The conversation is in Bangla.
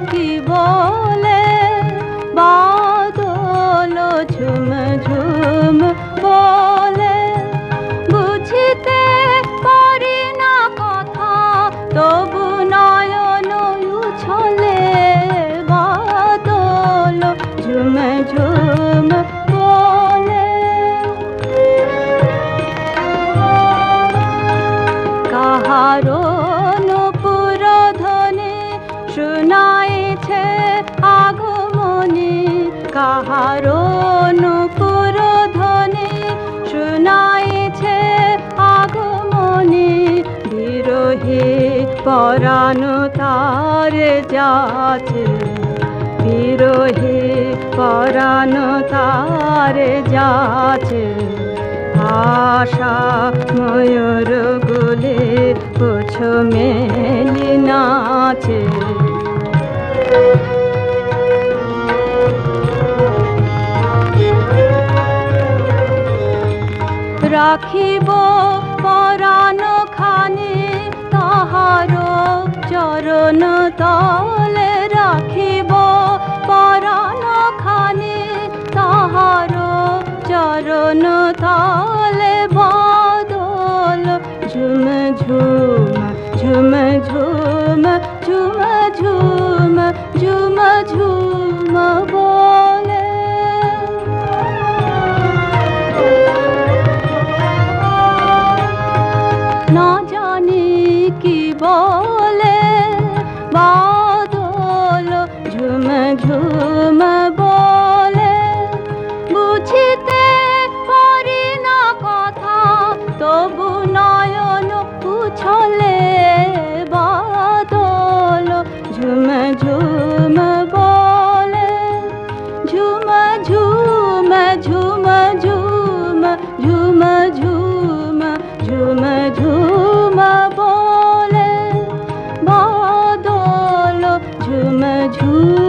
की কাহারো নুপুর ধ্বনি শুনাইছে আগমনে, বিরোহে পরাণ তার যাচ্ছে। বিরোহে পরাণ তার যাচ্ছে। আশা ময়ূর গুলে পুছ মেলি নাচে। রাখিব পরাণ খানি তাহার চরণ তলে রাখিব পরাণ খানি তাহার চরণ তলে বাদল। ঝুম ঝুম ঝুম ঝুম ঝুম ঝুম বলে, বাদল ঝুম ঝুম বলে। ঝুম ঝুম ঝুম ঝুম ঝুম ঝুম ঝুম ঝুম বলে। বাদল ঝুম ঝুম